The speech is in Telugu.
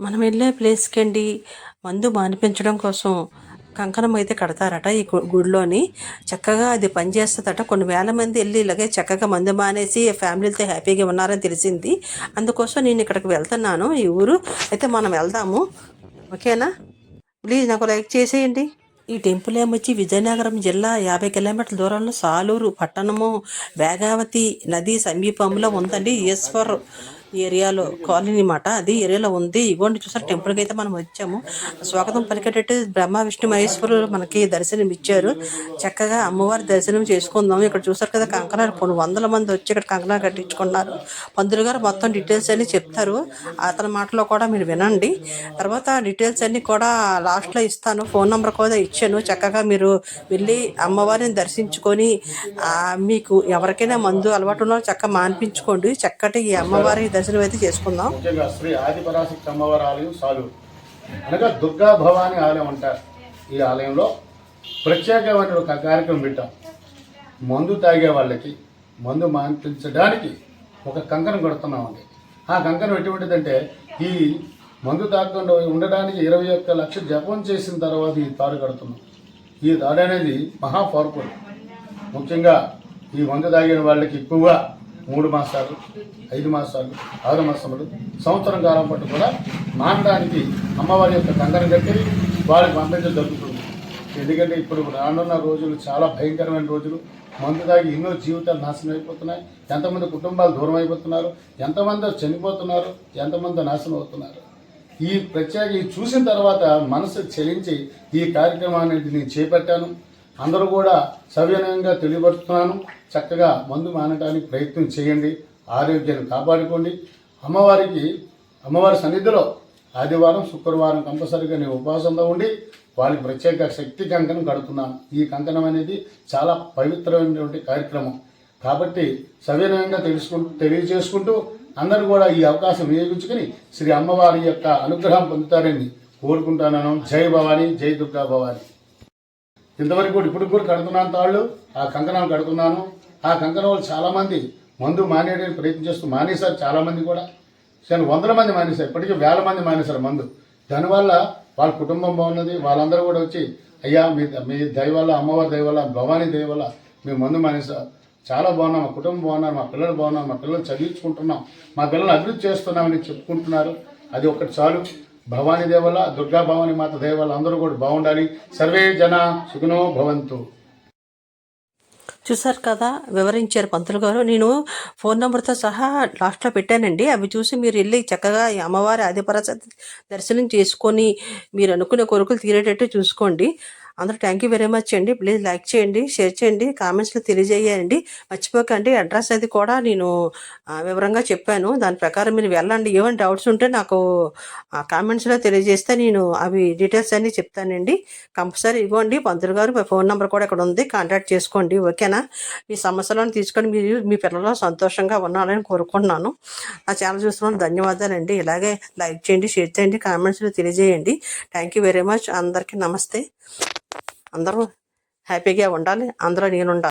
మనం వెళ్ళే ప్లేస్కి అండి మందు మానిపించడం కోసం కంకణం అయితే కడతారట ఈ గు- గుడిలోని. చక్కగా అది పనిచేస్తుందట కొన్ని వేల మంది వెళ్ళి ఇలాగే చక్కగా మందు మానేసి ఫ్యామిలీతో హ్యాపీగా ఉన్నారని తెలిసింది. అందుకోసం నేను ఇక్కడికి వెళ్తున్నాను. ఈ ఊరు అయితే మనం వెళ్దాము. ఓకేనా? ప్లీజ్ నాకు లైక్ చేసేయండి. ఈ టెంపుల్ ఏమొచ్చి విజయనగరం జిల్లా యాభై కిలోమీటర్ల దూరంలో సాలూరు పట్టణము వేగావతి నది సమీపంలో ఉందండి ఈశ్వర్. ఏరియాలో కాలనీ మాట. అది ఏరియాలో ఉంది. ఇగోండి చూసారు టెంపుల్కి అయితే మనం వచ్చాము. స్వాగతం పలికేటట్టు బ్రహ్మ విష్ణు మహేశ్వరులు మనకి దర్శనం ఇచ్చారు. చక్కగా అమ్మవారి దర్శనం చేసుకుందాం ఇక్కడ చూసారు కదా కంకణాలు కొన్ని వందల మంది వచ్చి ఇక్కడ కంకణాలు కట్టించుకున్నారు. పంతులు గారు మొత్తం డీటెయిల్స్ అన్ని చెప్తారు. అతని మాటలో కూడా మీరు వినండి. తర్వాత డీటెయిల్స్ అన్ని కూడా లాస్ట్లో ఇస్తాను. ఫోన్ నెంబర్ కూడా ఇచ్చాను. చక్కగా మీరు వెళ్ళి అమ్మవారిని దర్శించుకొని మీకు ఎవరికైనా మందు అలవాటు ఉన్న చక్కగా మాన్పించుకోండి. చక్కటి ఈ అమ్మవారి దర్శనం అయితే చేసుకుందాం. ముఖ్యంగా శ్రీ ఆదిపరాశక్తి అమ్మవారి ఆలయం సాలు అనగా దుర్గా భవాని ఆలయం అంటారు ఈ ఆలయంలో ప్రత్యేకమైన ఒక కార్యక్రమం పెట్టాం. మందు తాగే వాళ్ళకి మందు మాన్పించడానికి ఒక కంకణం కొడుతున్నామండి. ఆ కంకణం ఎటువంటిదంటే ఈ మందు తాగకుండా ఉండడానికి ఇరవై ఒక్క లక్ష జపం చేసిన తర్వాత ఈ తాడు కడుతున్నాం. ఈ తాడు అనేది మహా పవర్ఫుల్. ముఖ్యంగా ఈ మందు తాగిన వాళ్ళకి ఎక్కువగా మూడు మాసాలు ఐదు మాసాలు ఆరు మాసములు సంవత్సరం కాలం పాటు కూడా మానడానికి అమ్మవారి యొక్క కందరం కట్టి వాళ్ళకి పంపించడం జరుగుతుంది. ఎందుకంటే ఇప్పుడు రానున్న రోజులు చాలా భయంకరమైన రోజులు. మందు తాగి ఎన్నో జీవితాలు నాశనం అయిపోతున్నాయి. ఎంతమంది కుటుంబాలు దూరం అయిపోతున్నారు. ఎంతమంది చనిపోతున్నారు. ఎంతమంది నాశనం అవుతున్నారు. ఈ ప్రత్యేక చూసిన తర్వాత మనసు చెలించి ఈ కార్యక్రమాన్ని నేను చేపట్టాను. అందరూ కూడా సవినయంగా తెలియపరుస్తున్నాను. చక్కగా మందు మానడానికి ప్రయత్నం చేయండి. ఆరోగ్యాన్ని కాపాడుకోండి. అమ్మవారికి అమ్మవారి సన్నిధిలో ఆదివారం శుక్రవారం కంపల్సరిగా నేను ఉపవాసంలో ఉండి వాళ్ళకి ప్రత్యేక శక్తి కంకణం కడుతున్నాను. ఈ కంకణం అనేది చాలా పవిత్రమైనటువంటి కార్యక్రమం. కాబట్టి సవినయంగా తెలుసుకుంటూ తెలియజేసుకుంటూ అందరూ కూడా ఈ అవకాశం వినియోగించుకుని శ్రీ అమ్మవారి యొక్క అనుగ్రహం పొందుతారని కోరుకుంటున్నాను. జై భవాని జై దుర్గా భవాని. ఇంతవరకు కూడా ఇప్పుడు కూడా కడుతున్నాను తాళ్ళు ఆ కంకణాలు కడుతున్నాను. ఆ కంకణం వాళ్ళు చాలామంది మందు మానేయడానికి ప్రయత్నం చేస్తూ మానేశారు చాలామంది కూడా. కానీ వందల మంది మానేశారు. ఇప్పటికీ వేల మంది మానేశారు మందు. దానివల్ల వాళ్ళ కుటుంబం బాగున్నది. వాళ్ళందరూ కూడా వచ్చి అయ్యా మీ మీ దయ వల్ల అమ్మవారి దయ వల్ల భవానీ దయ వల్ల మేము మందు మానేసా చాలా బాగున్నాం. మా కుటుంబం బాగున్నారు. మా పిల్లలు బాగున్నారు. మా పిల్లలు చదివించుకుంటున్నాం. మా పిల్లలు అభివృద్ధి చేస్తున్నామని చెప్పుకుంటున్నారు. అది ఒకటి చాలు. భవానీ దేవల దుర్గా భవానీ మాత దేవాల అందరూ కూడా బాగుండాలి. సర్వే జన సుఖనో భవంతు. చూసారు కదా వివరించారు పంతులు గారు. నేను ఫోన్ నెంబర్తో సహా లాస్ట్లో పెట్టానండి. అవి చూసి మీరు వెళ్ళి చక్కగా అమ్మవారి ఆదిపరాశ దర్శనం చేసుకొని మీరు అనుకునే కోరికలు తీరేటట్టు చూసుకోండి. అందరూ థ్యాంక్ యూ వెరీ మచ్ అండి. ప్లీజ్ లైక్ చేయండి షేర్ చేయండి కామెంట్స్లో తెలియజేయండి. మర్చిపోకండి. అడ్రస్ అది కూడా నేను వివరంగా చెప్పాను. దాని ప్రకారం మీరు వెళ్ళండి. ఏమైనా డౌట్స్ ఉంటే నాకు కామెంట్స్లో తెలియజేస్తే నేను అవి డీటెయిల్స్ అన్నీ చెప్తానండి. కంపల్సరీ ఇవ్వండి. పంతులు గారు ఫోన్ నెంబర్ కూడా ఇక్కడ ఉంది. కాంటాక్ట్ చేసుకోండి. ఓకేనా మీ సమస్యలను తీసుకొని మీరు మీ పిల్లలు సంతోషంగా ఉన్నారని కోరుకుంటున్నాను. ఆ ఛానల్ చూస్తున్నాను ధన్యవాదాలండి. ఇలాగే లైక్ చేయండి షేర్ చేయండి కామెంట్స్లో తెలియజేయండి. థ్యాంక్ యూ వెరీ మచ్ అందరికీ నమస్తే. అందరూ హ్యాపీగా ఉండాలి. అందరూ నేను ఉండాలి